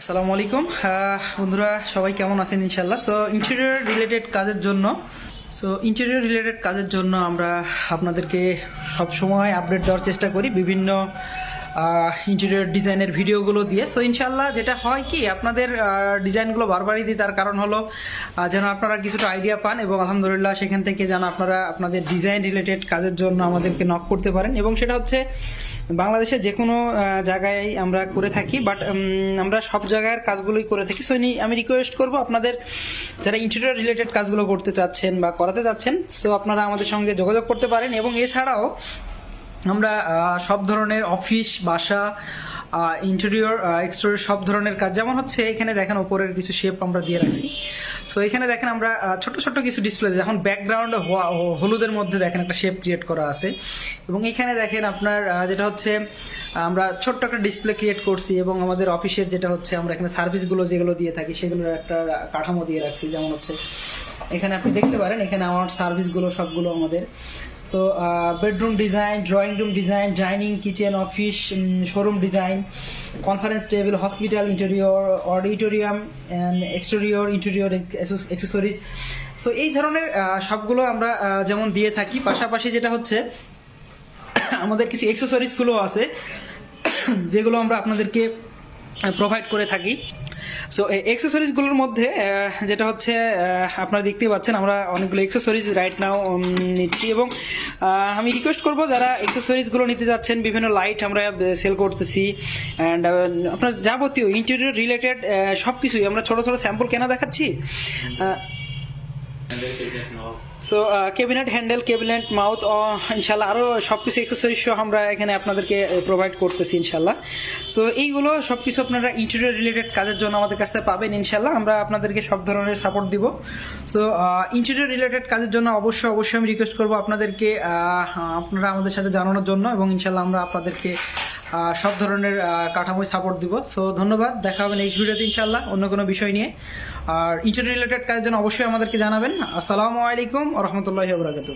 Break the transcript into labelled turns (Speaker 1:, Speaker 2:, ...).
Speaker 1: আসসালামু আলাইকুম। বন্ধুরা, সবাই কেমন আছেন ইনশাল্লাহ সো ইন্টেরিয়র রিলেটেড কাজের জন্য সো ইন্টেরিয়র রিলেটেড কাজের জন্য আমরা আপনাদেরকে সবসময় আপডেট দেওয়ার চেষ্টা করি বিভিন্ন ইন্টেরিয়র ডিজাইনের ভিডিওগুলো দিয়ে। সো ইনশাল্লাহ যেটা হয় কি, আপনাদের ডিজাইনগুলো বারবারই দিই। তার কারণ হলো যেন আপনারা কিছুটা আইডিয়া পান এবং আলহামদুলিল্লাহ সেখান থেকে যেন আপনারা আপনাদের ডিজাইন রিলেটেড কাজের জন্য আমাদেরকে নক করতে পারেন। এবং সেটা হচ্ছে, বাংলাদেশে যে কোনো জায়গায় আমরা করে থাকি বাট আমরা সব জায়গার কাজগুলোই করে থাকি। সো আমি রিকোয়েস্ট করব আপনাদের যারা ইন্টেরিয়র রিলেটেড কাজগুলো করতে চাচ্ছেন বা করাতে চাচ্ছেন সো আপনারা আমাদের সঙ্গে যোগাযোগ করতে পারেন। এবং এছাড়াও আমরা সব ধরনের অফিস, বাসা ইন্টেরিয়র এক্সটেরিয়র সব ধরনের কাজ, যেমন হচ্ছে এখানে দেখেন ওপরের কিছু শেপ আমরা দিয়ে রাখছি। সো এখানে দেখেন আমরা ছোট ছোট কিছু ডিসপ্লে এখন ব্যাকগ্রাউন্ড হলুদের মধ্যে দেখেন একটা শেপ ক্রিয়েট করা আছে। এবং এখানে দেখেন আপনার যেটা হচ্ছে, আমরা ছোট্ট একটা ডিসপ্লে ক্রিয়েট করছি এবং আমাদের অফিসের যেটা হচ্ছে, আমরা এখানে সার্ভিসগুলো যেগুলো দিয়ে থাকি, সেগুলোর একটা কাঠামো দিয়ে রাখছি। যেমন হচ্ছে এখানে আপনি দেখতে পারেন, এখানে আমার সার্ভিসগুলো সবগুলো আমাদের। So bedroom design drawing room design dining kitchen office showroom design conference table hospital interior auditorium and exterior interior accessories so এই ধরনের সবগুলো আমরা যেমন দিয়ে থাকি, পাশাপাশি যেটা হচ্ছে, আমাদের কিছু অ্যাক্সেসরিজগুলো আছে, যেগুলো আমরা আপনাদেরকে প্রোভাইড করে থাকি। সো এই এক্সেসরিজগুলোর মধ্যে যেটা হচ্ছে আপনারা দেখতে পাচ্ছেন আমরা অনেকগুলো এক্সেসরিজ রাইট নাও নিচ্ছি এবং আমি রিকোয়েস্ট করব যারা এক্সেসরিজগুলো নিতে যাচ্ছেন বিভিন্ন লাইট আমরা সেল করতেছি অ্যান্ড আপনার যাবতীয় ইন্টেরিয়র রিলেটেড সব কিছুই আমরা ছোটো ছোটো স্যাম্পল কেনা দেখাচ্ছি? So cabinet handle cabinet mouth ইনশাল্লাহ আরও সব কিছু এক্সেসরিজ আমরা এখানে আপনাদেরকে প্রোভাইড করতেছি ইনশাল্লাহ সো এইগুলো সব কিছু আপনারা ইন্টেরিয়র রিলেটেড কাজের জন্য আমাদের কাছ থেকে পাবেন ইনশাল্লাহ আমরা আপনাদেরকে সব ধরনের সাপোর্ট দিব। সো ইন্টেরিয়র রিলেটেড কাজের জন্য অবশ্যই অবশ্যই আমি রিকোয়েস্ট করব আপনাদেরকে আপনারা আমাদের সাথে জানানোর জন্য এবং ইনশাল্লাহ আমরা আপনাদেরকে সব ধরনের কাঠামোই সাপোর্ট দিব। সো ধন্যবাদ। দেখা হবে নেক্সট ভিডিওতে ইনশাল্লাহ অন্য কোনো বিষয় নিয়ে। আর ইন্টারনেট রিলেটেড কাজের জন্য অবশ্যই আমাদেরকে জানাবেন। আসসালামু আলাইকুম রহমতুল্লাহ বরাকাতু